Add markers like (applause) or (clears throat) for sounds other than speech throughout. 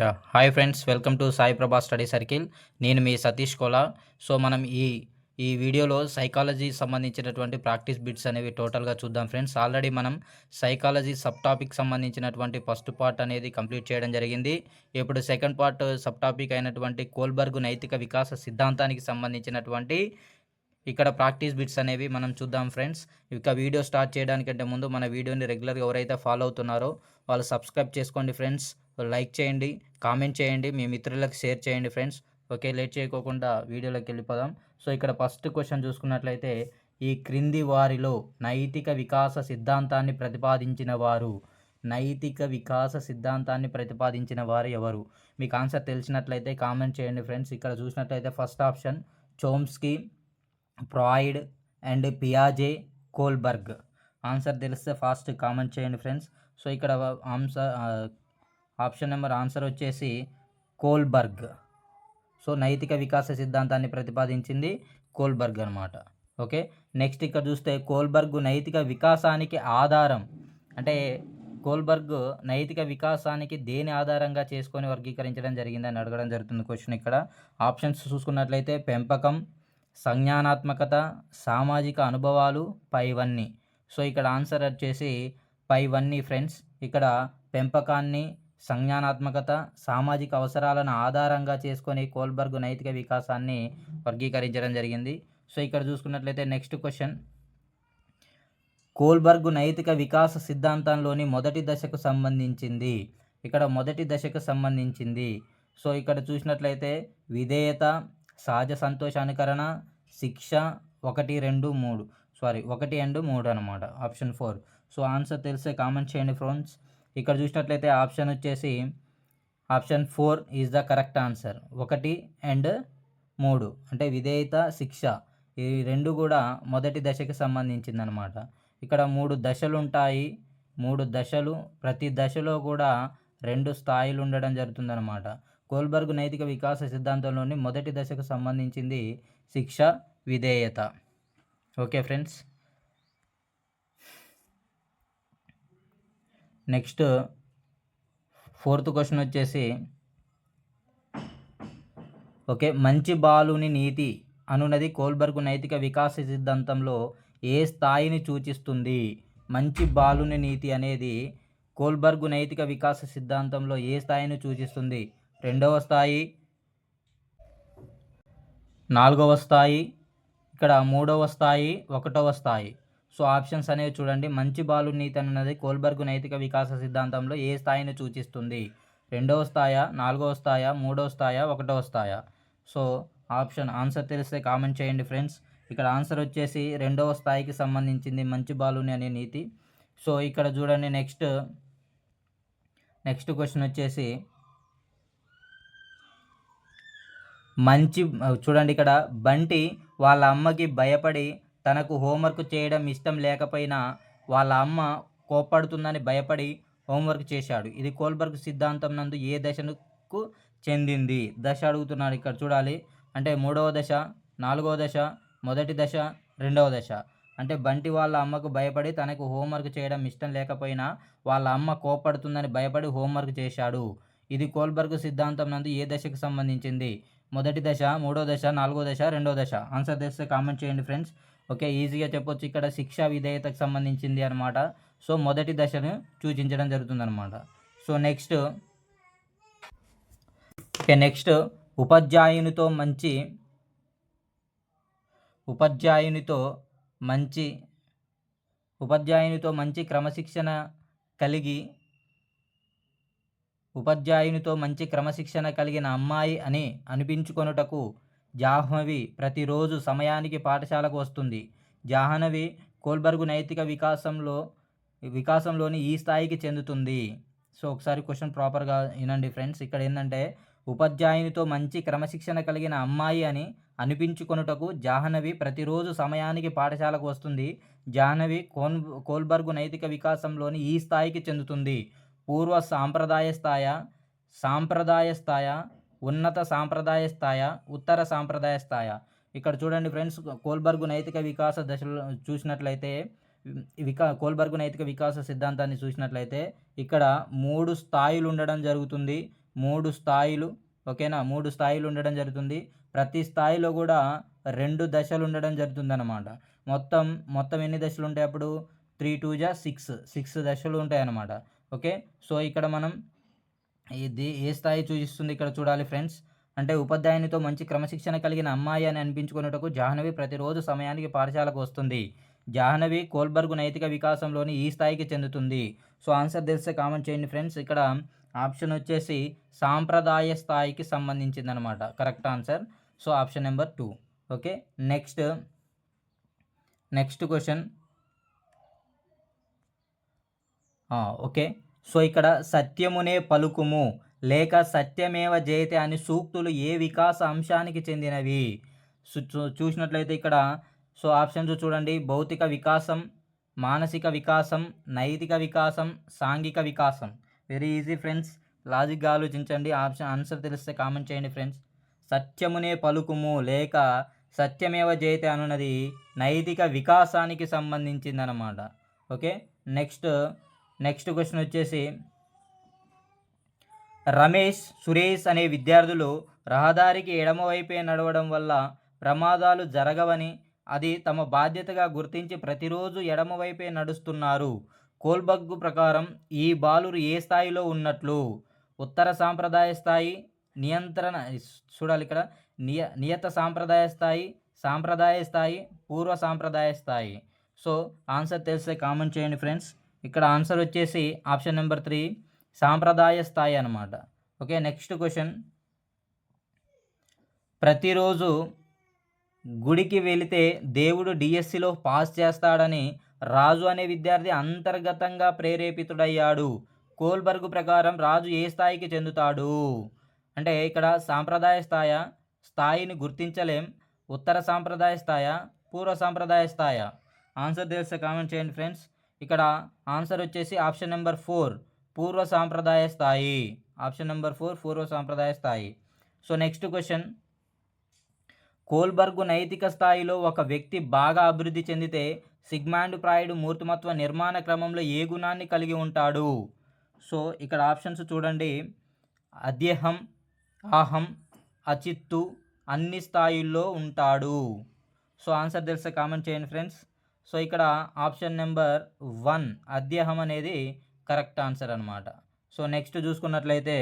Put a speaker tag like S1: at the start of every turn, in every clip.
S1: Yeah. Hi friends welcome to Sai Prabha study circle. నేను మీ Satish Kola. So మనం ఈ ఈ వీడియోలో సైకాలజీ సంబంధించినటువంటి ప్రాక్టీస్ బిట్స్ అనేవి టోటల్గా చూద్దాం ఫ్రెండ్స్. ఆల్రెడీ మనం సైకాలజీ సబ్ టాపిక్ సంబంధించినటువంటి ఫస్ట్ పార్ట్ అనేది కంప్లీట్ చేయడం జరిగింది. ఇప్పుడు సెకండ్ పార్ట్ సబ్ టాపిక్ అయినటువంటి కోల్బర్గ్ నైతిక వికాస సిద్ధాంతానికి సంబంధించినటువంటి ఇక్కడ ప్రాక్టీస్ బిట్స్ అనేవి మనం చూద్దాం ఫ్రెండ్స్. ఇక వీడియో స్టార్ట్ చేయడానికంటే ముందు మన వీడియోని రెగ్యులర్గా ఎవరైతే ఫాలో అవుతున్నారో వాళ్ళు సబ్స్క్రైబ్ చేసుకోండి ఫ్రెండ్స్. లైక్ చేయండి కామెంట్ చేయండి మీ మిత్రులకు షేర్ చేయండి ఫ్రెండ్స్. ఓకే లేట్ చేయకోకుండా వీడియోలోకి వెళ్ళిపోదాం. సో ఇక్కడ ఫస్ట్ క్వశ్చన్ చూసుకున్నట్లయితే ఈ క్రింది వారిలో నైతిక వికాస సిద్ధాంతాన్ని ప్రతిపాదించిన వారు నైతిక వికాస సిద్ధాంతాన్ని ప్రతిపాదించిన వారు ఎవరు? మీకు ఆన్సర్ తెలిసినట్లయితే కామెంట్ చేయండి ఫ్రెండ్స్. ఇక్కడ చూసినట్లయితే first option Chomsky. Freud and పియాజే Kohlberg. Answer తెలిస్తే ఫాస్ట్ కామెంట్ చేయండి ఫ్రెండ్స్. సో ఇక్కడ ఆన్సర్ ఆప్షన్ నెంబర్ ఆన్సర్ వచ్చేసి కోల్బర్గ్. సో నైతిక వికాస సిద్ధాంతాన్ని ప్రతిపాదించింది కోల్బర్గ్ అనమాట ఓకే? నెక్స్ట్ ఇక్కడ చూస్తే కోల్బర్గ్ నైతిక వికాసానికి ఆధారం. అంటే కోల్బర్గ్ నైతిక వికాసానికి దేని ఆధారంగా చేసుకొని వర్గీకరించడం జరిగిందని అడగడం జరుగుతుంది క్వశ్చన్ ఇక్కడ. ఆప్షన్స్ చూసుకున్నట్లయితే పెంపకం సంజ్ఞానాత్మకత సామాజిక అనుభవాలు పైవన్నీ సో ఇక్కడ ఆన్సర్ వచ్చేసి పైవన్నీ ఫ్రెండ్స్ ఇక్కడ పెంపకాన్ని సంజ్ఞానాత్మకత సామాజిక అవసరాలను ఆధారంగా చేసుకొని కోల్బర్గ్ నైతిక వికాసాన్ని వర్గీకరించడం జరిగింది. సో ఇక్కడ చూసుకున్నట్లయితే నెక్స్ట్ క్వశ్చన్. కోల్బర్గ్ నైతిక వికాస సిద్ధాంతంలోని మొదటి దశకు సంబంధించింది. ఇక్కడ మొదటి దశకు సంబంధించింది. సో ఇక్కడ చూసినట్లయితే విధేయత సహజ సంతోషానుకరణ శిక్ష ఒకటి రెండు మూడు. సారీ ఒకటి అండ్ మూడు అనమాట ఆప్షన్ ఫోర్ సో ఆన్సర్ తెలిస్తే కామెంట్ చేయండి ఫ్రెండ్స్ ఇక్కడ చూసినట్లయితే ఆప్షన్ వచ్చేసి option four is the correct answer ఒకటి అండ్ మూడు. అంటే విధేయత శిక్ష. ఈ రెండు కూడా మొదటి దశకి సంబంధించిందనమాట ఇక్కడ మూడు దశలు ఉంటాయి మూడు దశలు. ప్రతి దశలో కూడా రెండు స్థాయిలు ఉండడం జరుగుతుందన్నమాట. కోల్బర్గ్ నైతిక వికాస సిద్ధాంతంలోని మొదటి దశకు సంబంధించింది శిక్ష విధేయత. Okay friends. Next fourth question వచ్చేసి ఓకే మంచి బాలుని నీతి అనున్నది కోల్బర్గ్ నైతిక వికాస సిద్ధాంతంలో ఏ స్థాయిని సూచిస్తుంది? మంచి బాలుని నీతి అనేది కోల్బర్గ్ నైతిక వికాస సిద్ధాంతంలో ఏ స్థాయిని సూచిస్తుంది? రెండవ స్థాయి నాలుగవ స్థాయి ఇక్కడ మూడవ స్థాయి ఒకటవ స్థాయి. సో ఆప్షన్స్ అనేవి చూడండి. మంచి బాలు నీతి అన్నది కోల్బర్గ్ నైతిక వికాస సిద్ధాంతంలో ఏ స్థాయిని సూచిస్తుంది? రెండవ స్థాయి నాలుగవ స్థాయా మూడవ స్థాయి ఒకటవ స్థాయా. సో ఆప్షన్ ఆన్సర్ తెలిస్తే కామెంట్ చేయండి ఫ్రెండ్స్. ఇక్కడ ఆన్సర్ వచ్చేసి రెండవ స్థాయికి సంబంధించింది మంచి బాలుని అనే నీతి. సో ఇక్కడ చూడండి నెక్స్ట్ నెక్స్ట్ క్వశ్చన్ వచ్చేసి మంచి చూడండి ఇక్కడ బంటి వాళ్ళ అమ్మకి భయపడి తనకు హోంవర్క్ చేయడం ఇష్టం లేకపోయినా వాళ్ళ అమ్మ కోప్పడుతుందని భయపడి హోంవర్క్ చేశాడు. ఇది కోల్బర్గ్ సిద్ధాంతం నందు ఏ దశకు చెందింది? దశ అడుగుతున్నాడు ఇక్కడ చూడాలి. అంటే మూడవ దశ నాలుగవ దశ మొదటి దశ రెండవ దశ. అంటే బంటి వాళ్ళ అమ్మకు భయపడి తనకు హోంవర్క్ చేయడం ఇష్టం లేకపోయినా వాళ్ళ అమ్మ కోపడుతుందని భయపడి హోంవర్క్ చేశాడు. ఇది కోల్బర్గ్ సిద్ధాంతం నందు ఏ దశకు సంబంధించింది? మొదటి దశ మూడో దశ నాలుగో దశ రెండో దశ. ఆన్సర్ తెస్తే కామెంట్ చేయండి ఫ్రెండ్స్ ఓకే ఈజీగా చెప్పొచ్చు. ఇక్కడ శిక్షా విధేయతకు సంబంధించింది అనమాట సో మొదటి దశను సూచించడం జరుగుతుందన్నమాట. సో నెక్స్ట్ ఓకే నెక్స్ట్ ఉపాధ్యాయునితో మంచి ఉపాధ్యాయునితో మంచి ఉపాధ్యాయునితో మంచి క్రమశిక్షణ కలిగి ఉపాధ్యాయునితో మంచి క్రమశిక్షణ కలిగిన అమ్మాయి అని అనిపించుకొనుటకు జాహ్నవి ప్రతిరోజు సమయానికి పాఠశాలకు వస్తుంది. జాహ్నవి కోల్బర్గు నైతిక వికాసంలో వికాసంలోని ఈ స్థాయికి చెందుతుంది. సో ఒకసారి క్వశ్చన్ ప్రాపర్గా వినండి ఫ్రెండ్స్. ఇక్కడ ఏంటంటే ఉపాధ్యాయునితో మంచి క్రమశిక్షణ కలిగిన అమ్మాయి అని అనిపించుకొనుటకు జాహ్నవి ప్రతిరోజు సమయానికి పాఠశాలకు వస్తుంది. జాహ్నవి కోన్ కోల్బర్గు నైతిక వికాసంలోని ఈ స్థాయికి చెందుతుంది. పూర్వ సాంప్రదాయ స్థాయ సాంప్రదాయ స్థాయ ఉన్నత సాంప్రదాయ స్థాయ ఉత్తర సాంప్రదాయ స్థాయ. ఇక్కడ చూడండి ఫ్రెండ్స్ కోల్బర్గు నైతిక వికాస దశలో చూసినట్లయితే వికా కోల్బర్గు నైతిక వికాస సిద్ధాంతాన్ని చూసినట్లయితే ఇక్కడ మూడు స్థాయిలు ఉండడం జరుగుతుంది. మూడు స్థాయిలు ఓకేనా? మూడు స్థాయిలు ఉండడం జరుగుతుంది. ప్రతి స్థాయిలో కూడా రెండు దశలు ఉండడం జరుగుతుంది అన్నమాట మొత్తం మొత్తం ఎన్ని దశలు ఉంటాయి అప్పుడు? త్రీ టూ జా సిక్స్. సిక్స్ దశలు ఉంటాయి అన్నమాట ఓకే? సో ఇక్కడ మనం ఇది ఏ స్థాయి సూచిస్తుంది ఇక్కడ చూడాలి ఫ్రెండ్స్. అంటే ఉపాధ్యాయునితో మంచి క్రమశిక్షణ కలిగిన అమ్మాయి అని అనిపించుకున్నటకు జాహ్నవి ప్రతిరోజు సమయానికి పాఠశాలకు వస్తుంది. జాహ్నవి కోల్బర్గ్ నైతిక వికాసంలోని ఈ స్థాయికి చెందుతుంది. సో ఆన్సర్ తెలిస్తే కామెంట్ చేయండి ఫ్రెండ్స్. ఇక్కడ ఆప్షన్ వచ్చేసి సాంప్రదాయ స్థాయికి సంబంధించింది అనమాట correct answer. So option number two. Okay? Next next question. Okay. So ఇక్కడ సత్యమునే పలుకుము లేక సత్యమేవ జయతే అని సూక్తులు ఏ వికాస అంశానికి చెందినవి? చూ- చూసినట్లయితే ఇక్కడ సో ఆప్షన్స్ చూడండి. భౌతిక వికాసం మానసిక వికాసం నైతిక వికాసం సాంఘిక వికాసం. Very easy friends. లాజిక్గా ఆలోచించండి. ఆప్షన్ ఆన్సర్ తెలిస్తే కామెంట్ చేయండి ఫ్రెండ్స్. సత్యమునే పలుకుము లేక సత్యమేవ జయతే అనున్నది నైతిక వికాసానికి సంబంధించిందన్నమాట. ఓకే. నెక్స్ట్ నెక్స్ట్ క్వశ్చన్ వచ్చేసి రమేష్ సురేష్ అనే విద్యార్థులు రహదారికి ఎడమవైపే నడవడం వల్ల ప్రమాదాలు జరగవని అది తమ బాధ్యతగా గుర్తించి ప్రతిరోజు ఎడమవైపే నడుస్తున్నారు. కోల్బగ్ ప్రకారం ఈ బాలురు ఏ స్థాయిలో ఉన్నట్లు? ఉత్తర సాంప్రదాయ స్థాయి నియంత్రణ చూడాలి ఇక్కడ నియ నియత సాంప్రదాయ స్థాయి సాంప్రదాయ స్థాయి పూర్వ సాంప్రదాయ స్థాయి. సో ఆన్సర్ తెలిస్తే కామెంట్ చేయండి ఫ్రెండ్స్. ఇక్కడ ఆన్సర్ వచ్చేసి ఆప్షన్ నెంబర్ త్రీ సాంప్రదాయ స్థాయి అనమాట ఓకే నెక్స్ట్ క్వశ్చన్. ప్రతిరోజు గుడికి వెళితే దేవుడు డిఎస్సిలో పాస్ చేస్తాడని రాజు అనే విద్యార్థి అంతర్గతంగా ప్రేరేపితుడయ్యాడు. కోల్బర్గ్ ప్రకారం రాజు ఏ స్థాయికి చెందుతాడు? అంటే ఇక్కడ సాంప్రదాయ స్థాయి? స్థాయిని గుర్తించలేం. ఉత్తర సాంప్రదాయ స్థాయి? పూర్వ సాంప్రదాయ స్థాయి? ఆన్సర్ తెలిస్తే కామెంట్ చేయండి ఫ్రెండ్స్. ఇక్కడ ఆన్సర్ వచ్చేసి ఆప్షన్ నెంబర్ ఫోర్ పూర్వ సాంప్రదాయ స్థాయి. ఆప్షన్ నెంబర్ ఫోర్ పూర్వ సాంప్రదాయ స్థాయి. So next question. కోల్బర్గ్ నైతిక స్థాయిలో ఒక వ్యక్తి బాగా అభివృద్ధి చెందితే సిగ్మాండ్ ప్రాయుడు మూర్తిమత్వ నిర్మాణ క్రమంలో ఏ గుణాన్ని కలిగి ఉంటాడు? సో ఇక్కడ ఆప్షన్స్ చూడండి. అధ్యహం అహం అచిత్తు అన్ని స్థాయిల్లో ఉంటాడు. సో ఆన్సర్ తెలిస్తే కామెంట్ చేయండి ఫ్రెండ్స్. సో ఇక్కడ ఆప్షన్ నెంబర్ వన్ అధ్యహం అనేది కరెక్ట్ ఆన్సర్ అనమాట సో నెక్స్ట్ చూసుకున్నట్లయితే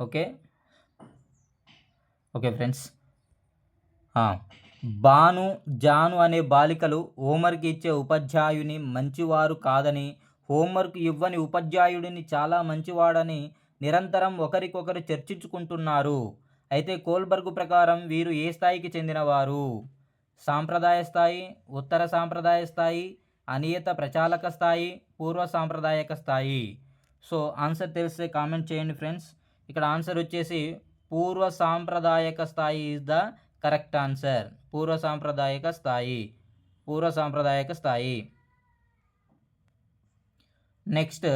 S1: okay okay friends. Bhanu Janu అనే బాలికలు హోంవర్క్ ఇచ్చే ఉపాధ్యాయుని మంచివారు కాదని హోంవర్క్ ఇవ్వని ఉపాధ్యాయుడిని చాలా మంచివాడని నిరంతరం ఒకరికొకరు చర్చించుకుంటున్నారు. అయితే కోల్బర్గ్ ప్రకారం వీరు ఏ స్థాయికి చెందినవారు? సాంప్రదాయ స్థాయి ఉత్తర సాంప్రదాయ స్థాయి అనియత ప్రచాలక స్థాయి పూర్వ సాంప్రదాయక స్థాయి. సో ఆన్సర్ తెలిస్తే కామెంట్ చేయండి ఫ్రెండ్స్. ఇక్కడ ఆన్సర్ వచ్చేసి పూర్వ సాంప్రదాయక స్థాయి ఈజ్ ద కరెక్ట్ ఆన్సర్ పూర్వ సాంప్రదాయక స్థాయి. పూర్వ సాంప్రదాయక స్థాయి. Next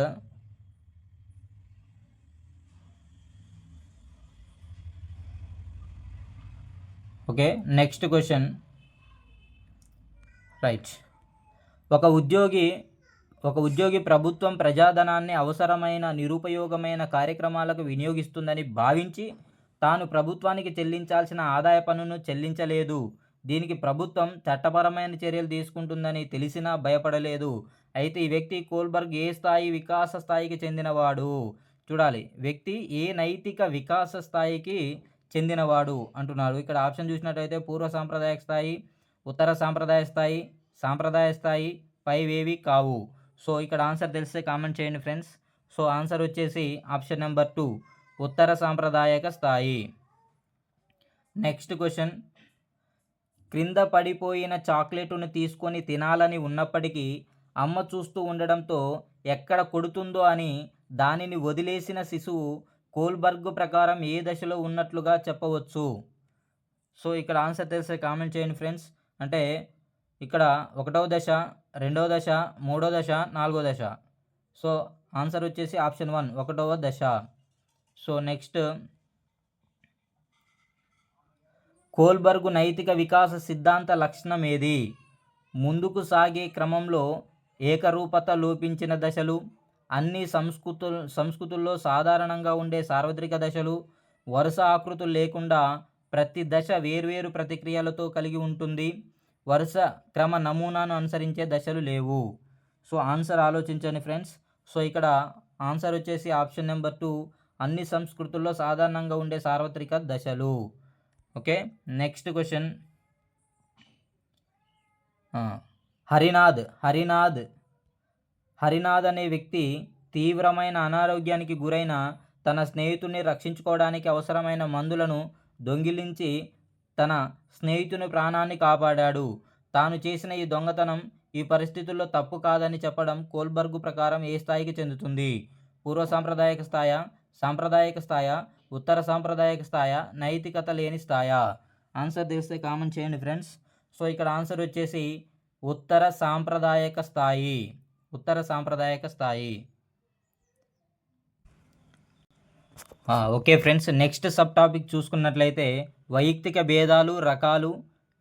S1: okay next question right ఒక ఉద్యోగి ఒక ఉద్యోగి ప్రభుత్వం ప్రజాధనాన్ని అవసరమైన నిరుపయోగమైన కార్యక్రమాలకు వినియోగిస్తుందని భావించి తాను ప్రభుత్వానికి చెల్లించాల్సిన ఆదాయ పన్నును చెల్లించలేదు. దీనికి ప్రభుత్వం చట్టపరమైన చర్యలు తీసుకుంటుందని తెలిసినా భయపడలేదు. అయితే ఈ వ్యక్తి కోల్బర్గ్ ఏ స్థాయి వికాస స్థాయికి చెందినవాడు? చూడాలి. వ్యక్తి ఏ నైతిక వికాస స్థాయికి చెందినవాడు అంటున్నాడు. ఇక్కడ ఆప్షన్ చూసినట్టయితే పూర్వ సాంప్రదాయ స్థాయి ఉత్తర సాంప్రదాయ స్థాయి సాంప్రదాయ స్థాయి పైవేవి కావు. సో ఇక్కడ ఆన్సర్ తెలిస్తే కామెంట్ చేయండి ఫ్రెండ్స్. సో ఆన్సర్ వచ్చేసి ఆప్షన్ నెంబర్ టూ ఉత్తర సాంప్రదాయక స్థాయి. Next question. క్రింద పడిపోయిన చాక్లెట్ను తీసుకొని తినాలని ఉన్నప్పటికీ అమ్మ చూస్తూ ఉండడంతో ఎక్కడ కొడుతుందో అని దానిని వదిలేసిన శిశువు కోల్బర్గ్ ప్రకారం ఏ దశలో ఉన్నట్లుగా చెప్పవచ్చు? సో ఇక్కడ ఆన్సర్ తెలిస్తే కామెంట్ చేయండి ఫ్రెండ్స్. అంటే ఇక్కడ ఒకటవ దశ రెండవ దశ మూడవ దశ నాలుగో దశ. సో ఆన్సర్ వచ్చేసి ఆప్షన్ వన్ ఒకటవ దశ. So next. కోల్బర్గ్ నైతిక వికాస సిద్ధాంత లక్షణం ఏది? ముందుకు సాగే క్రమంలో ఏకరూపత లోపించిన దశలు అన్ని సంస్కృతు సంస్కృతుల్లో సాధారణంగా ఉండే సార్వత్రిక దశలు వరుస ఆకృతులు లేకుండా ప్రతి దశ వేర్వేరు ప్రతిక్రియలతో కలిగి ఉంటుంది. వరుస క్రమ నమూనాను అనుసరించే దశలు లేవు. సో ఆన్సర్ ఆలోచించండి ఫ్రెండ్స్. సో ఇక్కడ ఆన్సర్ వచ్చేసి ఆప్షన్ నెంబర్ టూ అన్ని సంస్కృతుల్లో సాధారణంగా ఉండే సార్వత్రిక దశలు. Okay next question. Harinath Harinath Harinath అనే వ్యక్తి తీవ్రమైన అనారోగ్యానికి గురైన తన స్నేహితుడిని రక్షించుకోవడానికి అవసరమైన మందులను దొంగిలించి తన స్నేహితుని ప్రాణాన్ని కాపాడాడు. తాను చేసిన ఈ దొంగతనం ఈ పరిస్థితుల్లో తప్పు కాదని చెప్పడం కోల్బర్గ్ ప్రకారం ఏ స్థాయికి చెందుతుంది? పూర్వ సాంప్రదాయక స్థాయ సాంప్రదాయక స్థాయ ఉత్తర సాంప్రదాయక స్థాయ నైతికత లేని స్థాయ? ఆన్సర్ తెలిస్తే కామెంట్ చేయండి ఫ్రెండ్స్. సో ఇక్కడ ఆన్సర్ వచ్చేసి ఉత్తర సాంప్రదాయక స్థాయి. ఉత్తర సాంప్రదాయక స్థాయి. Okay friends next sub topic చూసుకున్నట్లయితే వైయక్తిక భేదాలు రకాలు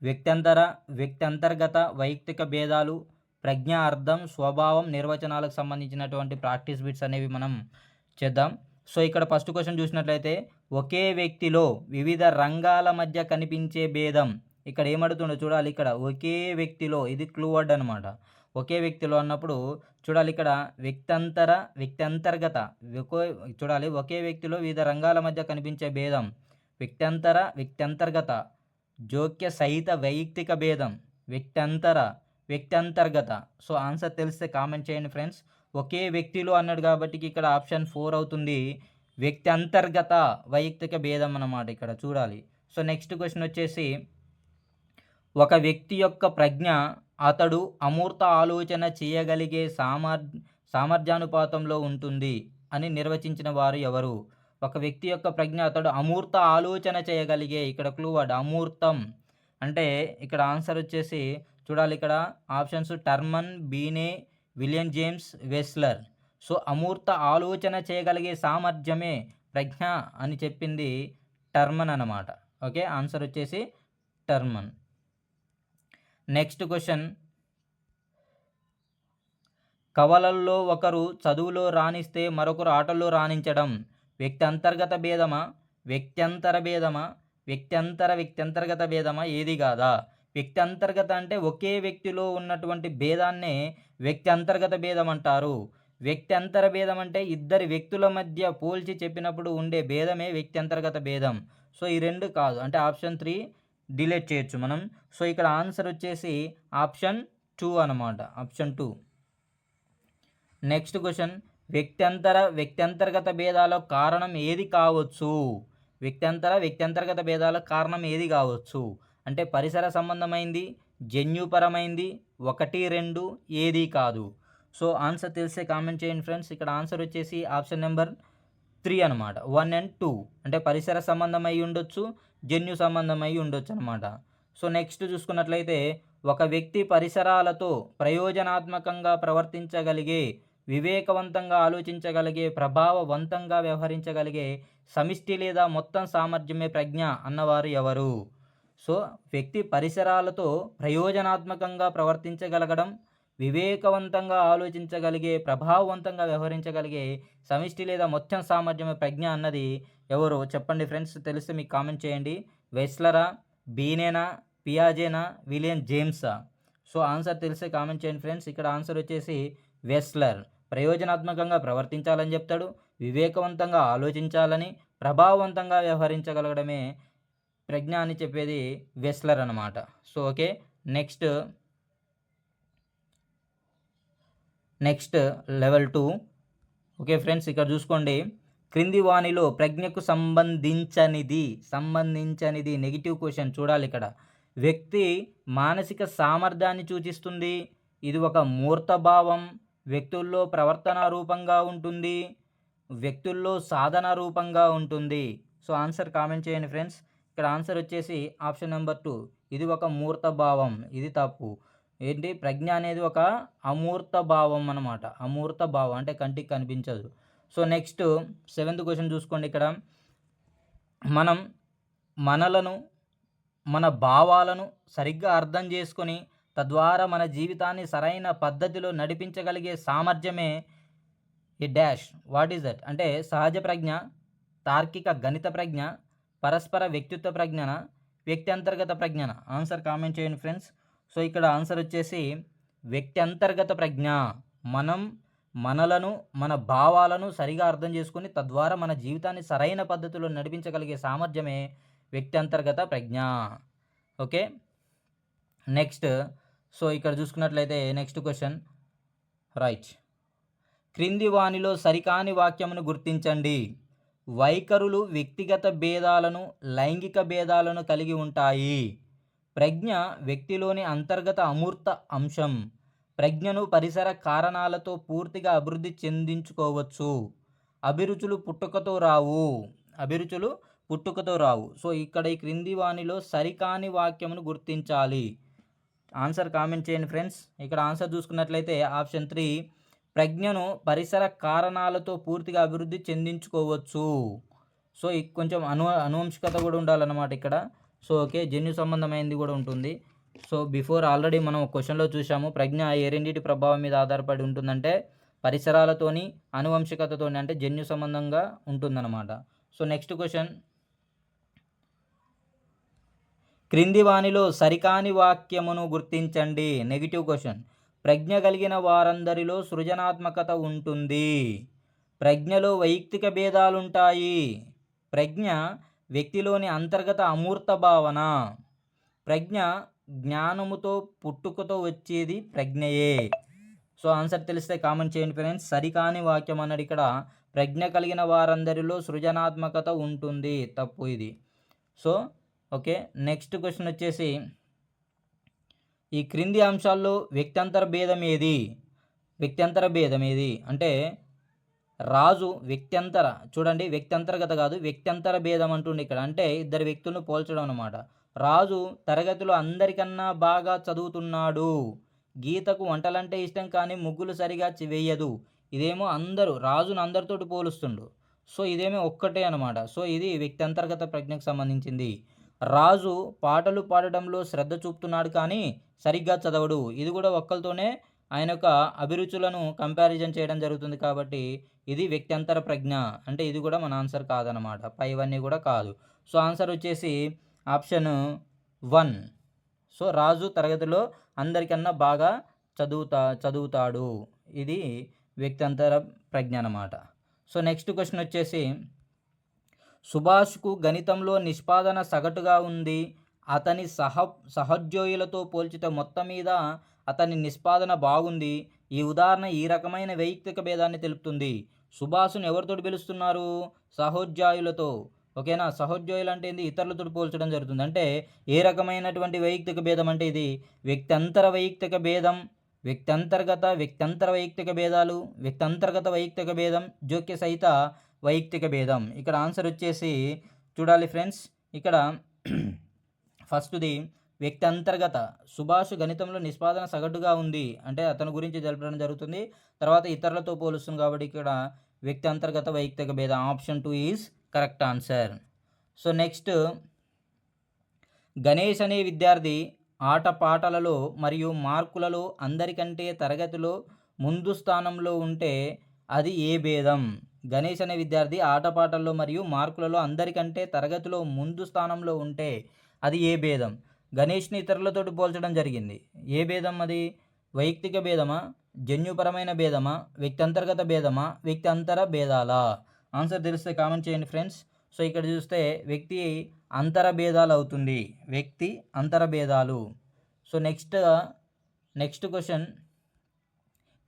S1: వ్యక్తంతర వ్యక్తంతర్గత వైయక్తిక భేదాలు ప్రజ్ఞ అర్థం స్వభావం నిర్వచనాలకు సంబంధించినటువంటి ప్రాక్టీస్ బిట్స్ అనేవి మనం చేద్దాం. సో ఇక్కడ ఫస్ట్ క్వశ్చన్ చూసినట్లయితే ఒకే వ్యక్తిలో వివిధ రంగాల మధ్య కనిపించే భేదం. ఇక్కడ ఏమడుతుండో చూడాలి ఇక్కడ ఒకే వ్యక్తిలో ఇది క్లూ వర్డ్ అనమాట ఒకే వ్యక్తిలో అన్నప్పుడు చూడాలి ఇక్కడ వ్యక్తంతర వ్యక్తంతర్గత చూడాలి ఒకే వ్యక్తిలో వివిధ రంగాల మధ్య కనిపించే భేదం. వ్యక్తంతర వ్యక్తంతర్గత జోక్య సహిత వైయక్తిక భేదం. వ్యక్తంతర వ్యక్తంతర్గత సో ఆన్సర్ తెలిస్తే కామెంట్ చేయండి ఫ్రెండ్స్. ఒకే వ్యక్తిలో అన్నాడు కాబట్టి ఇక్కడ ఆప్షన్ ఫోర్ అవుతుంది. వ్యక్తి అంతర్గత వైయక్తిక భేదం అన్నమాట ఇక్కడ చూడాలి. సో నెక్స్ట్ క్వశ్చన్ వచ్చేసి ఒక వ్యక్తి యొక్క ప్రజ్ఞ అతడు అమూర్త ఆలోచన చేయగలిగే సామర్ సామర్థ్యానుపాతంలో ఉంటుంది అని నిర్వచించిన వారు ఎవరు? ఒక వ్యక్తి యొక్క ప్రజ్ఞ అతడు అమూర్త ఆలోచన చేయగలిగే ఇక్కడ క్లూ వర్డ్ అమూర్తం. అంటే ఇక్కడ ఆన్సర్ వచ్చేసి చూడాలి ఇక్కడ options Terman Binet William James Wechsler. So అమూర్త ఆలోచన చేయగలిగే సామర్థ్యమే ప్రజ్ఞ అని చెప్పింది టర్మన్ అన్నమాట. ఓకే ఆన్సర్ వచ్చేసి టర్మన్. నెక్స్ట్ క్వశ్చన్ కవలల్లో ఒకరు చదువులో రాణిస్తే మరొకరు ఆటల్లో రాణించడం. వ్యక్తి అంతర్గత భేదమా? వ్యక్త్యంతర భేదమా? వ్యక్త్యంతర వ్యక్త్యంతర్గత భేదమా? ఏది కాదా? వ్యక్తి అంతర్గత అంటే ఒకే వ్యక్తిలో ఉన్నటువంటి భేదాన్నే వ్యక్తి అంతర్గత భేదం అంటారు. వ్యక్తి అంతర భేదం అంటే ఇద్దరి వ్యక్తుల మధ్య పోల్చి చెప్పినప్పుడు ఉండే భేదమే వ్యక్తి అంతర్గత భేదం. సో ఈ రెండు కాదు. అంటే ఆప్షన్ త్రీ డిలీట్ చేయొచ్చు మనం. సో ఇక్కడ ఆన్సర్ వచ్చేసి ఆప్షన్ టూ అనమాట ఆప్షన్ టూ. Next question. వ్యక్త్యంతర వ్యక్త్యంతర్గత భేదాలకు కారణం ఏది కావచ్చు? వ్యక్త్యంతర వ్యక్త్యంతర్గత భేదాలకు కారణం ఏది కావచ్చు? అంటే పరిసర సంబంధమైంది జన్యుపరమైంది ఒకటి రెండు ఏది కాదు. సో ఆన్సర్ తెలిసే కామెంట్ చేయండి ఫ్రెండ్స్. ఇక్కడ ఆన్సర్ వచ్చేసి ఆప్షన్ నెంబర్ త్రీ అనమాట వన్ అండ్ టూ. అంటే పరిసర సంబంధం అయి ఉండొచ్చు జన్యు సంబంధం అయి ఉండొచ్చు అనమాట సో నెక్స్ట్ చూసుకున్నట్లయితే ఒక వ్యక్తి పరిసరాలతో ప్రయోజనాత్మకంగా ప్రవర్తించగలిగే వివేకవంతంగా ఆలోచించగలిగే ప్రభావవంతంగా వ్యవహరించగలిగే సమిష్టి లేదా మొత్తం సామర్థ్యమే ప్రజ్ఞ అన్నవారు ఎవరు? సో వ్యక్తి పరిసరాలతో ప్రయోజనాత్మకంగా ప్రవర్తించగలగడం వివేకవంతంగా ఆలోచించగలిగే ప్రభావవంతంగా వ్యవహరించగలిగే సమిష్టి లేదా మొత్తం సామర్థ్యమే ప్రజ్ఞ అన్నది ఎవరు? చెప్పండి ఫ్రెండ్స్ తెలిస్తే మీకు కామెంట్ చేయండి. వెస్లరా బీనేనా పియాజేనా విలియం జేమ్సా? సో ఆన్సర్ తెలిస్తే కామెంట్ చేయండి ఫ్రెండ్స్. ఇక్కడ ఆన్సర్ వచ్చేసి వెస్లర్. ప్రయోజనాత్మకంగా ప్రవర్తించాలని చెప్తాడు వివేకవంతంగా ఆలోచించాలని ప్రభావవంతంగా వ్యవహరించగలగడమే ప్రజ్ఞ అని చెప్పేది వెస్లర్ అనమాట so okay next next level two. Okay friends ఇక్కడ చూసుకోండి. క్రింది వాణిలో ప్రజ్ఞకు సంబంధించనిది సంబంధించనిది నెగిటివ్ క్వశ్చన్ చూడాలి ఇక్కడ. వ్యక్తి మానసిక సామర్థ్యాన్ని సూచిస్తుంది ఇది ఒక మూర్తభావం వ్యక్తుల్లో ప్రవర్తన రూపంగా ఉంటుంది వ్యక్తుల్లో సాధన రూపంగా ఉంటుంది. సో ఆన్సర్ కామెంట్ చేయండి ఫ్రెండ్స్. ఇక్కడ ఆన్సర్ వచ్చేసి ఆప్షన్ నెంబర్ టూ. ఇది ఒక మూర్త భావం ఇది తప్పు. ఏంటి? ప్రజ్ఞ అనేది ఒక అమూర్త భావం అనమాట అమూర్త భావం అంటే కంటికి కనిపించదు. సో నెక్స్ట్ సెవెంత్ క్వశ్చన్ చూసుకోండి ఇక్కడ. మనం మనలను మన భావాలను సరిగ్గా అర్థం చేసుకొని తద్వారా మన జీవితాన్ని సరైన పద్ధతిలో నడిపించగలిగే సామర్థ్యమే ఈ డాష్. What is that? అంటే సహజ ప్రజ్ఞ తార్కిక గణిత ప్రజ్ఞ పరస్పర వ్యక్తిత్వ ప్రజ్ఞన వ్యక్తి అంతర్గత ప్రజ్ఞన? ఆన్సర్ కామెంట్ చేయండి ఫ్రెండ్స్. సో ఇక్కడ ఆన్సర్ వచ్చేసి వ్యక్తి అంతర్గత ప్రజ్ఞ. మనం మనలను మన భావాలను సరిగా అర్థం చేసుకుని తద్వారా మన జీవితాన్ని సరైన పద్ధతిలో నడిపించగలిగే సామర్థ్యమే వ్యక్తి అంతర్గత ప్రజ్ఞ. ఓకే? నెక్స్ట్. సో ఇక్కడ చూసుకున్నట్లయితే నెక్స్ట్ క్వశ్చన్. రైట్. క్రింది వాణిలో సరికాని వాక్యమును గుర్తించండి. వైఖరులు వ్యక్తిగత భేదాలను లైంగిక భేదాలను కలిగి ఉంటాయి. ప్రజ్ఞ వ్యక్తిలోని అంతర్గత అమూర్త అంశం. ప్రజ్ఞను పరిసర కారణాలతో పూర్తిగా అభివృద్ధి చెందించుకోవచ్చు. అభిరుచులు పుట్టుకతో రావు. అభిరుచులు పుట్టుకతో రావు. సో ఇక్కడ ఈ క్రింది వాణిలో సరికాని వాక్యమును గుర్తించాలి. ఆన్సర్ కామెంట్ చేయండి ఫ్రెండ్స్. ఇక్కడ ఆన్సర్ చూసుకున్నట్లయితే ఆప్షన్ త్రీ ప్రజ్ఞను పరిసర కారణాలతో పూర్తిగా అభివృద్ధి చెందించుకోవచ్చు. సో ఇ- కొంచెం అను అనువంశికత కూడా ఉండాలన్నమాట ఇక్కడ. సో ఓకే జన్యు సంబంధమైనది కూడా ఉంటుంది. సో బిఫోర్ ఆల్రెడీ మనం క్వశ్చన్లో చూసాము ప్రజ్ఞ ఏ రెండింటి ప్రభావం మీద ఆధారపడి ఉంటుందంటే పరిసరాలతోని అనువంశికతతోని అంటే జన్యు సంబంధంగా ఉంటుందన్నమాట. So next question. క్రింది వానిలో సరికాని వాక్యమును గుర్తించండి. Negative question. ప్రజ్ఞ కలిగిన వారందరిలో సృజనాత్మకత ఉంటుంది. ప్రజ్ఞలో వైయక్తిక భేదాలుంటాయి. ప్రజ్ఞ వ్యక్తిలోని అంతర్గత అమూర్త భావన ప్రజ్ఞ జ్ఞానముతో పుట్టుకతో వచ్చేది ప్రజ్ఞయే. సో ఆన్సర్ తెలిస్తే కామెంట్ చేయండి ఫ్రెండ్స్. సరికాని వాక్యం అన్నాడు ఇక్కడ. ప్రజ్ఞ కలిగిన వారందరిలో సృజనాత్మకత ఉంటుంది. తప్పు ఇది. సో ఓకే నెక్స్ట్ క్వశ్చన్ వచ్చేసి ఈ క్రింది అంశాల్లో వ్యక్తంతర భేదం ఏది? వ్యక్తంతర భేదం ఏది? అంటే రాజు వ్యక్త్యంతర చూడండి వ్యక్త్యంతర్గత కాదు వ్యక్త్యంతర భేదం అంటుండే ఇక్కడ. అంటే ఇద్దరు వ్యక్తులను పోల్చడం అనమాట రాజు తరగతిలో అందరికన్నా బాగా చదువుతున్నాడు. గీతకు వంటలంటే ఇష్టం కానీ ముగ్గులు సరిగా వేయదు. ఇదేమో అందరూ రాజును అందరితోటి పోలుస్తుండు. సో ఇదేమో ఒక్కటే అనమాట సో ఇది వ్యక్తి అంతర్గత ప్రజ్ఞకు సంబంధించింది. రాజు పాటలు పాడడంలో శ్రద్ధ చూపుతున్నాడు కానీ సరిగ్గా చదవడు. ఇది కూడా ఒక్కరితోనే ఆయన యొక్క అభిరుచులను కంపారిజన్ చేయడం జరుగుతుంది కాబట్టి ఇది వ్యక్త్యంతర ప్రజ్ఞ. అంటే ఇది కూడా మన ఆన్సర్ కాదనమాట పైవన్నీ కూడా కాదు. సో ఆన్సర్ వచ్చేసి ఆప్షన్ వన్ సో రాజు తరగతిలో అందరికన్నా బాగా చదువుతా చదువుతాడు. ఇది వ్యక్త్యంతర ప్రజ్ఞ అనమాట సో నెక్స్ట్ క్వశ్చన్ వచ్చేసి సుభాష్కు గణితంలో నిష్పాదన సగటుగా ఉంది. అతని సహ సహోద్యోగులతో పోల్చితే మొత్తం మీద అతని నిష్పాదన బాగుంది. ఈ ఉదాహరణ ఈ రకమైన వైయక్తిక భేదాన్ని తెలుపుతుంది. సుభాసును ఎవరితో పిలుస్తున్నారు? సహోద్యాయులతో. ఓకేనా? సహోద్యోగులు అంటే ఏంది? ఇతరులతో పోల్చడం జరుగుతుంది. అంటే ఏ రకమైనటువంటి వైయక్తిక భేదం అంటే ఇది? వ్యక్తంతర వైయక్తిక భేదం వ్యక్తంతర్గత వ్యక్తంతర వైయక్తిక భేదాలు వ్యక్తంతర్గత వైయక్తిక భేదం జోక్య సహిత వైయక్తిక భేదం. ఇక్కడ ఆన్సర్ వచ్చేసి చూడాలి ఫ్రెండ్స్ ఇక్కడ (clears throat) ఫస్ట్ది వ్యక్తి అంతర్గత సుభాష్ గణితంలో నిష్పాదన సగటుగా ఉంది. అంటే అతని గురించి జరపడం జరుగుతుంది. తర్వాత ఇతరులతో పోలుస్తుంది కాబట్టి ఇక్కడ వ్యక్తి అంతర్గత వైయక్తిక భేదం option two is correct answer. So next Ganesh అనే విద్యార్థి ఆట పాటలలో మరియు మార్కులలో అందరికంటే తరగతిలో ముందు స్థానంలో ఉంటే అది ఏ భేదం? గణేష్ అనే విద్యార్థి ఆటపాటల్లో మరియు మార్కులలో అందరికంటే తరగతిలో ముందు స్థానంలో ఉంటే అది ఏ భేదం? గణేష్ని ఇతరులతోటి పోల్చడం జరిగింది. ఏ భేదం అది? వైయక్తిక భేదమా? జన్యుపరమైన భేదమా? వ్యక్తి అంతర్గత భేదమా? వ్యక్తి అంతర భేదాలా? ఆన్సర్ తెలిస్తే కామెంట్ చేయండి ఫ్రెండ్స్. సో ఇక్కడ చూస్తే వ్యక్తి అంతర భేదాలు అవుతుంది. వ్యక్తి అంతర భేదాలు. So next next question.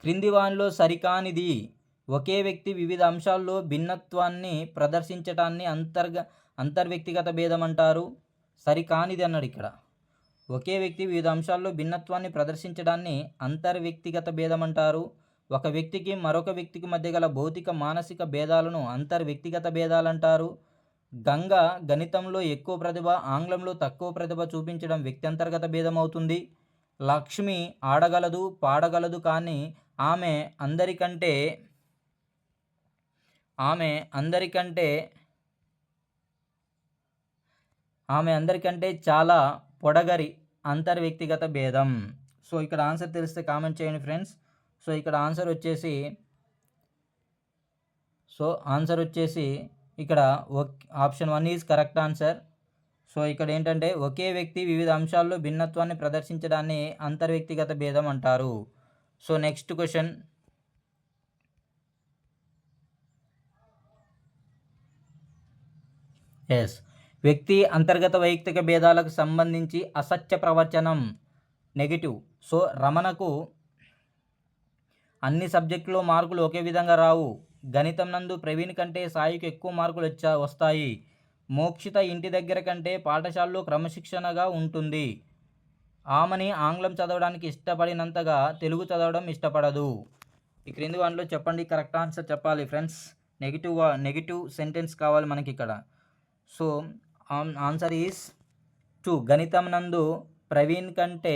S1: క్రింది వానిలో సరికానిది. ఒకే వ్యక్తి వివిధ అంశాల్లో భిన్నత్వాన్ని ప్రదర్శించటాన్ని అంతర్గ అంతర్వ్యక్తిగత భేదం అంటారు. సరికానిది అన్నాడు ఇక్కడ. ఒకే వ్యక్తి వివిధ అంశాల్లో భిన్నత్వాన్ని ప్రదర్శించడాన్ని అంతర్వ్యక్తిగత భేదం అంటారు ఒక వ్యక్తికి మరొక వ్యక్తికి మధ్య గల భౌతిక మానసిక భేదాలను అంతర్వ్యక్తిగత భేదాలు అంటారు గంగ గణితంలో ఎక్కువ ప్రతిభ ఆంగ్లంలో తక్కువ ప్రతిభ చూపించడం వ్యక్త్యంతర్గత భేదం అవుతుంది లక్ష్మి ఆడగలదు పాడగలదు కానీ ఆమె అందరికంటే ఆమె అందరికంటే ఆమె అందరికంటే చాలా కొడగరి అంతర్వ్యక్తిగత భేదం. సో ఇక్కడ ఆన్సర్ తెలిస్తే కామెంట్ చేయండి ఫ్రెండ్స్. సో ఇక్కడ ఆన్సర్ వచ్చేసి సో ఆన్సర్ వచ్చేసి ఇక్కడ option one is correct answer. So ఇక్కడ ఏంటంటే ఒకే వ్యక్తి వివిధ అంశాల్లో భిన్నత్వాన్ని ప్రదర్శించడాన్ని అంతర్వ్యక్తిగత భేదం అంటారు. So next question. ఎస్. వ్యక్తి అంతర్గత వైయక్తిక భేదాలకు సంబంధించి అసత్య ప్రవచనం నెగిటివ్ సో రమణకు అన్ని సబ్జెక్టులో మార్కులు ఒకే విధంగా రావు. గణితం నందు ప్రవీణ్ కంటే సాయికి ఎక్కువ మార్కులు వచ్చా వస్తాయి. మోక్షిత ఇంటి దగ్గర కంటే పాఠశాలలో క్రమశిక్షణగా ఉంటుంది. ఆమెని ఆంగ్లం చదవడానికి ఇష్టపడినంతగా తెలుగు చదవడం ఇష్టపడదు. ఈ క్రింది వాటిలో చెప్పండి కరెక్ట్ ఆన్సర్ చెప్పాలి ఫ్రెండ్స్ నెగిటివ్ నెగిటివ్ సెంటెన్స్ కావాలి మనకి ఇక్కడ. So answer is two. గణితం నందు ప్రవీణ్ కంటే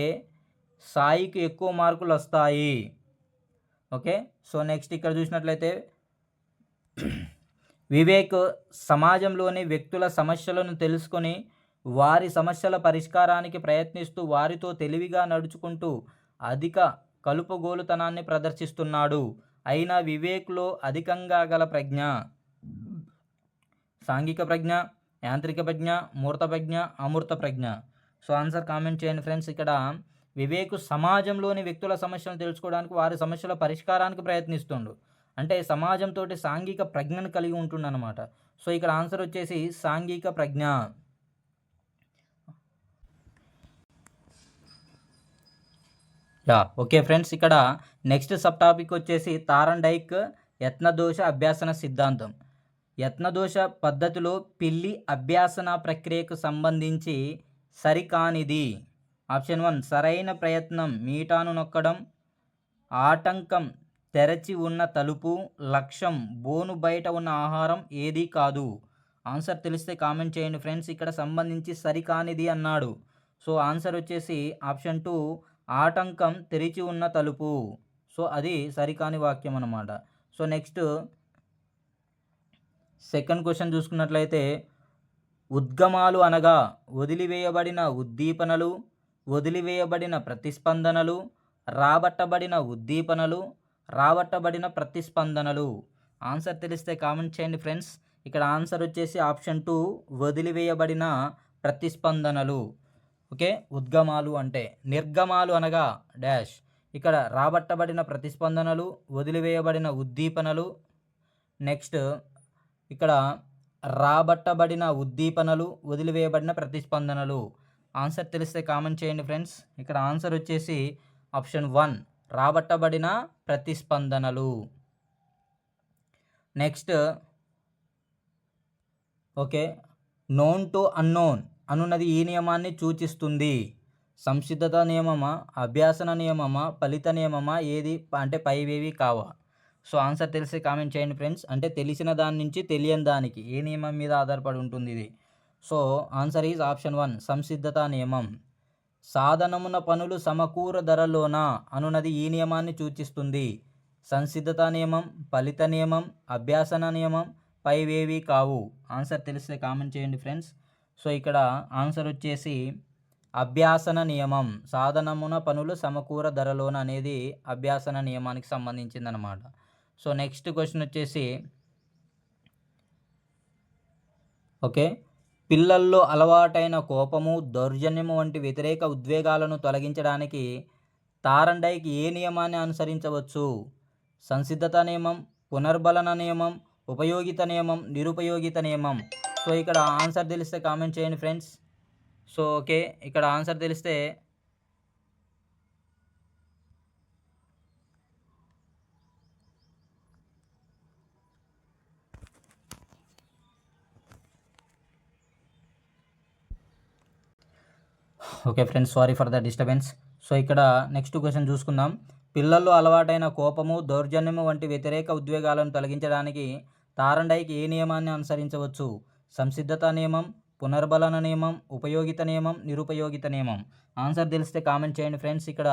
S1: సాయికి ఎక్కువ మార్కులు వస్తాయి. ఓకే? సో నెక్స్ట్ ఇక్కడ చూసినట్లయితే (clears throat) వివేక్ సమాజంలోని వ్యక్తుల సమస్యలను తెలుసుకొని వారి సమస్యల పరిష్కారానికి ప్రయత్నిస్తూ వారితో తెలివిగా నడుచుకుంటూ అధిక కలుపుగోలుతనాన్ని ప్రదర్శిస్తున్నాడు. అయినా వివేక్లో అధికంగా గల ప్రజ్ఞ. సాంఘిక ప్రజ్ఞ. యాంత్రిక ప్రజ్ఞ మూర్త ప్రజ్ఞ అమూర్త ప్రజ్ఞ. సో ఆన్సర్ కామెంట్ చేయండి ఫ్రెండ్స్ ఇక్కడ. వివేక్ సమాజంలోని వ్యక్తుల సమస్యలను తెలుసుకోవడానికి వారి సమస్యల పరిష్కారానికి ప్రయత్నిస్తుండు. అంటే సమాజంతో సాంఘిక ప్రజ్ఞను కలిగి ఉంటుండన్నమాట. సో ఇక్కడ ఆన్సర్ వచ్చేసి సాంఘిక ప్రజ్ఞ. యా ఓకే ఫ్రెండ్స్ ఇక్కడ నెక్స్ట్ సబ్ టాపిక్ వచ్చేసి తారండైక్ యత్నదోష అభ్యాసన సిద్ధాంతం. యత్నదోష పద్ధతిలో పిల్లి అభ్యాసన ప్రక్రియకు సంబంధించి సరికానిది. ఆప్షన్ వన్ సరైన ప్రయత్నం మీటాను నొక్కడం. ఆటంకం తెరచి ఉన్న తలుపు లక్ష్యం బోను బయట ఉన్న ఆహారం ఏదీ కాదు. ఆన్సర్ తెలిస్తే కామెంట్ చేయండి ఫ్రెండ్స్ ఇక్కడ సంబంధించి సరికానిది అన్నాడు. సో ఆన్సర్ వచ్చేసి ఆప్షన్ టూ ఆటంకం తెరిచి ఉన్న తలుపు. సో అది సరికాని వాక్యం అన్నమాట. సో నెక్స్ట్ సెకండ్ క్వశ్చన్ చూసుకున్నట్లయితే ఉద్గమాలు అనగా వదిలివేయబడిన ఉద్దీపనలు వదిలివేయబడిన ప్రతిస్పందనలు రాబట్టబడిన ఉద్దీపనలు రాబట్టబడిన ప్రతిస్పందనలు. ఆన్సర్ తెలిస్తే కామెంట్ చేయండి ఫ్రెండ్స్. ఇక్కడ ఆన్సర్ వచ్చేసి ఆప్షన్ టూ వదిలివేయబడిన ప్రతిస్పందనలు. ఓకే? ఉద్గమాలు అంటే నిర్గమాలు అనగా డాష్. ఇక్కడ రాబట్టబడిన ప్రతిస్పందనలు వదిలివేయబడిన ఉద్దీపనలు. నెక్స్ట్ ఇక్కడ రాబట్టబడిన ఉద్దీపనలు వదిలివేయబడిన ప్రతిస్పందనలు. ఆన్సర్ తెలిస్తే కామెంట్ చేయండి ఫ్రెండ్స్. ఇక్కడ ఆన్సర్ వచ్చేసి ఆప్షన్ వన్ రాబట్టబడిన ప్రతిస్పందనలు. Next okay known to unknown అనున్నది ఈ నియమాన్ని సూచిస్తుంది. సంసిద్ధత నియమమా అభ్యాసన నియమమా ఫలిత నియమమా ఏది అంటే పైవేవి కావా? సో ఆన్సర్ తెలిసి కామెంట్ చేయండి ఫ్రెండ్స్. అంటే తెలిసిన దాని నుంచి తెలియని దానికి ఏ నియమం మీద ఆధారపడి ఉంటుంది ఇది? So answer is option one సంసిద్ధత నియమం. సాధనమున పనులు సమకూర ధరలోన అనున్నది ఈ నియమాన్ని సూచిస్తుంది. సంసిద్ధత నియమం ఫలిత నియమం అభ్యాసన నియమం పైవేవి కావు. ఆన్సర్ తెలిస్తే కామెంట్ చేయండి ఫ్రెండ్స్. సో ఇక్కడ ఆన్సర్ వచ్చేసి అభ్యాసన నియమం సాధనమున పనులు సమకూర ధరలోన అనేది అభ్యాసన నియమానికి సంబంధించిందనమాట. సో నెక్స్ట్ క్వశ్చన్ వచ్చేసి ఓకే పిల్లల్లో అలవాటైన కోపము దౌర్జన్యము వంటి వ్యతిరేక ఉద్వేగాలను తొలగించడానికి తారండైకి ఏ నియమాన్ని అనుసరించవచ్చు? సంసిద్ధత నియమం పునర్బలన నియమం ఉపయోగిత నియమం నిరుపయోగిత నియమం. సో ఇక్కడ ఆన్సర్ తెలిస్తే కామెంట్ చేయండి ఫ్రెండ్స్. సో ఓకే ఇక్కడ ఆన్సర్ తెలిస్తే okay friends sorry for the disturbance so ఇక్కడ నెక్స్ట్ క్వశ్చన్ చూసుకుందాం. పిల్లల్లో అలవాటైన కోపము దౌర్జన్యము వంటి వ్యతిరేక ఉద్వేగాలను తొలగించడానికి తారండైకి ఏ నియమాన్ని అనుసరించవచ్చు? సంసిద్ధత నియమం పునర్బలన నియమం ఉపయోగిత నియమం నిరుపయోగిత నియమం? ఆన్సర్ తెలిస్తే కామెంట్ చేయండి ఫ్రెండ్స్. ఇక్కడ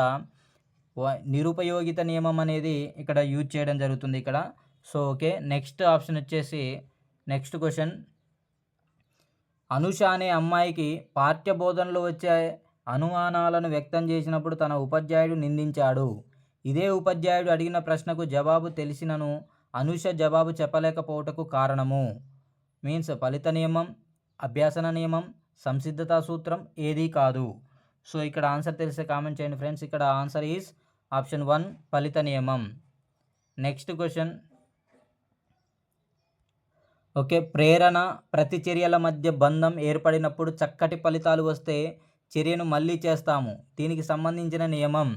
S1: నిరుపయోగిత నియమం అనేది ఇక్కడ యూజ్ చేయడం జరుగుతుంది ఇక్కడ. సో ఓకే నెక్స్ట్ ఆప్షన్ వచ్చేసి నెక్స్ట్ క్వశ్చన్ అనుష అనే అమ్మాయికి పాఠ్య బోధనలో వచ్చే అనుమానాలను వ్యక్తం చేసినప్పుడు తన ఉపాధ్యాయుడు నిందించాడు. ఇదే ఉపాధ్యాయుడు అడిగిన ప్రశ్నకు జవాబు తెలిసినను అనుష జవాబు చెప్పలేకపోవటకు కారణము. మీన్స్ ఫలిత నియమం అభ్యాసన నియమం సంసిద్ధతా సూత్రం ఏదీ కాదు. సో ఇక్కడ ఆన్సర్ తెలిసే కామెంట్ చేయండి ఫ్రెండ్స్. ఇక్కడ ఆన్సర్ ఈజ్ ఆప్షన్ వన్ ఫలిత నియమం. Next question. ఓకే ప్రేరణ ప్రతిచర్యల మధ్య బంధం ఏర్పడినప్పుడు చక్కటి ఫలితాలు వస్తే చర్యను మళ్ళీ చేస్తాము. దీనికి సంబంధించిన నియమం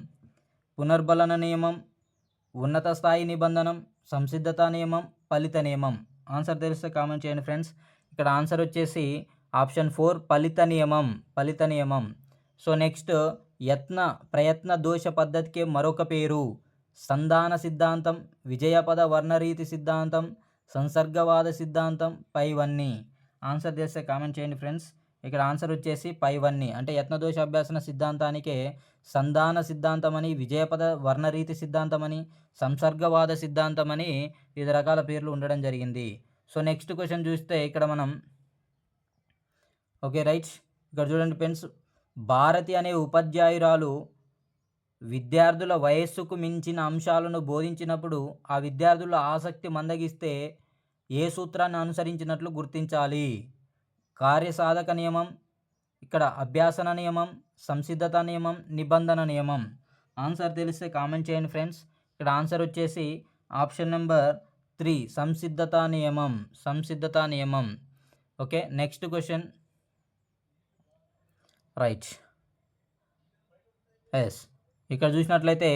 S1: పునర్బలన నియమం ఉన్నత స్థాయి నిబంధనం సంసిద్ధత నియమం ఫలిత నియమం. ఆన్సర్ తెలిస్తే కామెంట్ చేయండి ఫ్రెండ్స్. ఇక్కడ ఆన్సర్ వచ్చేసి ఆప్షన్ ఫోర్ ఫలిత నియమం ఫలిత నియమం. సో నెక్స్ట్ యత్న ప్రయత్న దోష పద్ధతికి మరొక పేరు. సంధాన సిద్ధాంతం విజయపద వర్ణరీతి సిద్ధాంతం సంసర్గవాద సిద్ధాంతం పైవన్నీ. ఆన్సర్ చేస్తే కామెంట్ చేయండి ఫ్రెండ్స్. ఇక్కడ ఆన్సర్ వచ్చేసి పైవన్నీ. అంటే యత్నదోష అభ్యాసన సిద్ధాంతానికే సంధాన సిద్ధాంతమని విజయపద వర్ణరీతి సిద్ధాంతమని సంసర్గవాద సిద్ధాంతమని వివిధ రకాల పేర్లు ఉండడం జరిగింది. సో నెక్స్ట్ క్వశ్చన్ చూస్తే ఇక్కడ మనం ఓకే రైట్. ఇక్కడ చూడండి ఫ్రెండ్స్. భారతి అనే ఉపాధ్యాయురాలు విద్యార్థుల వయస్సుకు మించిన అంశాలను బోధించినప్పుడు ఆ విద్యార్థుల ఆసక్తి మందగిస్తే ఏ సూత్రాన్ని అనుసరించినట్లు గుర్తించాలి? కార్యసాధక నియమం ఇక్కడ అభ్యాసన నియమం సంసిద్ధత నియమం నిబంధన నియమం. ఆన్సర్ తెలిస్తే కామెంట్ చేయండి ఫ్రెండ్స్. ఇక్కడ ఆన్సర్ వచ్చేసి ఆప్షన్ నెంబర్ త్రీ సంసిద్ధత నియమం సంసిద్ధత నియమం. Okay next question. Right. Yes. ఇక్కడ చూసినట్లయితే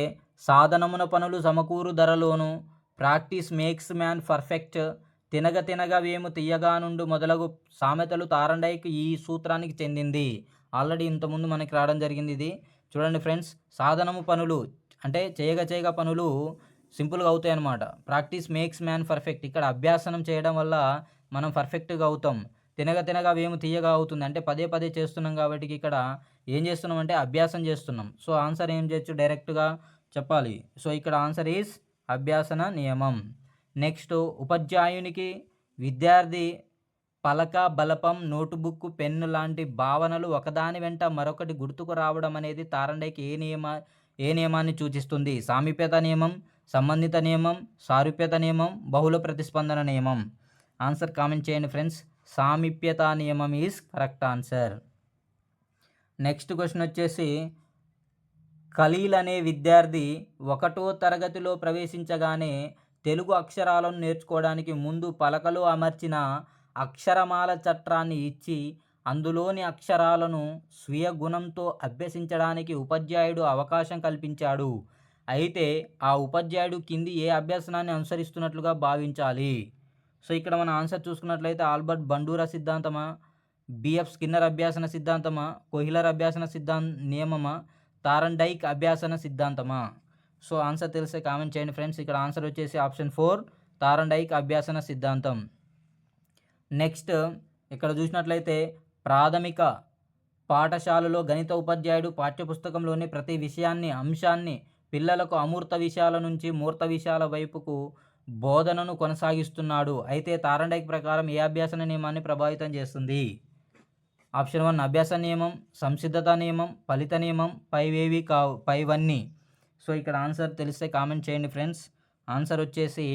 S1: సాధనమున పనులు సమకూరు ధరలోను ప్రాక్టీస్ మేక్స్ మ్యాన్ పర్ఫెక్ట్ తినగ తినగ వేము తీయగానుండు మొదలగు సామెతలు తారండైకి ఈ సూత్రానికి చెందింది. ఆల్రెడీ ఇంతకుముందు మనకి రావడం జరిగింది ఇది. చూడండి ఫ్రెండ్స్ సాధనము పనులు అంటే చేయగ చేయగ పనులు సింపుల్గా అవుతాయి అన్నమాట ప్రాక్టీస్ మేక్స్ మ్యాన్ పర్ఫెక్ట్. ఇక్కడ అభ్యాసనం చేయడం వల్ల మనం పర్ఫెక్ట్గా అవుతాం. తినగ తినగా వేము తీయగా అవుతుంది. అంటే పదే పదే చేస్తున్నాం కాబట్టి ఇక్కడ ఏం చేస్తున్నాం అంటే అభ్యాసం చేస్తున్నాం. సో ఆన్సర్ ఏం చేయొచ్చు? డైరెక్ట్గా చెప్పాలి. సో ఇక్కడ ఆన్సర్ ఈజ్ అభ్యాసన నియమం. నెక్స్ట్ ఉపాధ్యాయునికి విద్యార్థి పలక బలపం నోటుబుక్ పెన్ను లాంటి భావనలు ఒకదాని వెంట మరొకటి గుర్తుకు రావడం అనేది తారండైకి ఏ నియమ ఏ నియమాన్ని సూచిస్తుంది? సామీప్యత నియమం సంబంధిత నియమం సారూప్యత నియమం బహుళ ప్రతిస్పందన నియమం? ఆన్సర్ కామెంట్ చేయండి ఫ్రెండ్స్. సామీప్యత నియమం is correct answer. Next question వచ్చేసి ఖలీల్ అనే విద్యార్థి ఒకటో తరగతిలో ప్రవేశించగానే తెలుగు అక్షరాలను నేర్చుకోవడానికి ముందు పలకలు అమర్చిన అక్షరమాల చట్రాన్ని ఇచ్చి అందులోని అక్షరాలను స్వీయ గుణంతో అభ్యసించడానికి ఉపాధ్యాయుడు అవకాశం కల్పించాడు. అయితే ఆ ఉపాధ్యాయుడు కింది ఏ అభ్యాసనాన్ని అనుసరిస్తున్నట్లుగా భావించాలి? సో ఇక్కడ మన ఆన్సర్ చూసుకున్నట్లయితే ఆల్బర్ట్ బండూరా సిద్ధాంతమా బిఎఫ్ స్కిన్నర్ అభ్యాసన సిద్ధాంతమా కోహిలర్ అభ్యాసన సిద్ధాంత నియమమా తారండైక్ అభ్యాసన సిద్ధాంతమా? సో ఆన్సర్ తెలిసే కామెంట్ చేయండి ఫ్రెండ్స్. ఇక్కడ ఆన్సర్ వచ్చేసి ఆప్షన్ ఫోర్ తారండైక్ అభ్యాసన సిద్ధాంతం. నెక్స్ట్ ఇక్కడ చూసినట్లయితే ప్రాథమిక పాఠశాలలో గణిత ఉపాధ్యాయుడు పాఠ్యపుస్తకంలోని ప్రతి విషయాన్ని అంశాన్ని పిల్లలకు అమూర్త విషయాల నుంచి మూర్త విషయాల వైపుకు బోధనను కొనసాగిస్తున్నాడు. అయితే తారండైక్ ప్రకారం ఏ అభ్యాసన నియమాన్ని ప్రభావితం చేస్తుంది? ఆప్షన్ వన్ అభ్యాస నియమం సంసిద్ధత నియమం ఫలిత నియమం పైవేవి కావు పైవన్నీ. సో ఇక్కడ ఆన్సర్ తెలిస్తే కామెంట్ చేయండి ఫ్రెండ్స్. ఆన్సర్ వచ్చేసి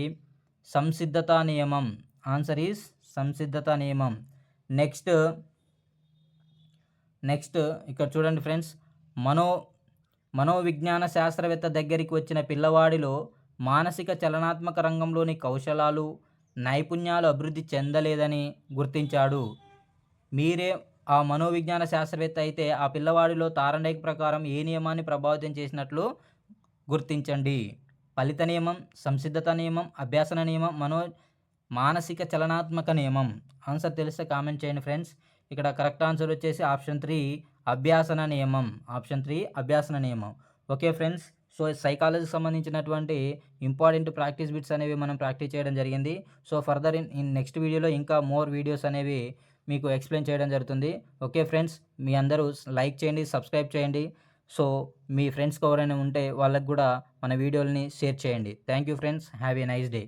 S1: సంసిద్ధత నియమం. ఆన్సర్ ఈజ్ సంసిద్ధత నియమం. నెక్స్ట్ నెక్స్ట్ ఇక్కడ చూడండి ఫ్రెండ్స్. మనో మనోవిజ్ఞాన శాస్త్రవేత్త దగ్గరికి వచ్చిన పిల్లవాడిలో మానసిక చలనాత్మక రంగంలోని కౌశలాలు నైపుణ్యాలు అభివృద్ధి చెందలేదని గుర్తించాడు. మీరే ఆ మనోవిజ్ఞాన శాస్త్రవేత్త అయితే ఆ పిల్లవాడిలో తారండైక్ ప్రకారం ఏ నియమాన్ని ప్రభావితం చేసినట్లు గుర్తించండి. ఫలిత నియమం సంసిద్ధత నియమం అభ్యాసన నియమం మనో మానసిక చలనాత్మక నియమం. ఆన్సర్ తెలిస్తే కామెంట్ చేయండి ఫ్రెండ్స్. ఇక్కడ కరెక్ట్ ఆన్సర్ వచ్చేసి ఆప్షన్ త్రీ అభ్యాసన నియమం. ఆప్షన్ త్రీ అభ్యాసన నియమం. Okay friends. సో సైకాలజీకి సంబంధించినటువంటి ఇంపార్టెంట్ ప్రాక్టీస్ బిట్స్ అనేవి మనం ప్రాక్టీస్ చేయడం జరిగింది. So further in in next వీడియోలో ఇంకా మోర్ వీడియోస్ అనేవి మీకు ఎక్స్ప్లెయిన్ చేయడం జరుగుతుంది. Okay friends. మీ అందరూ లైక్ చేయండి సబ్స్క్రైబ్ చేయండి. సో మీ ఫ్రెండ్స్కి ఎవరైనా ఉంటే వాళ్ళకి కూడా మన వీడియోలని షేర్ చేయండి. Thank you friends. Have a nice day.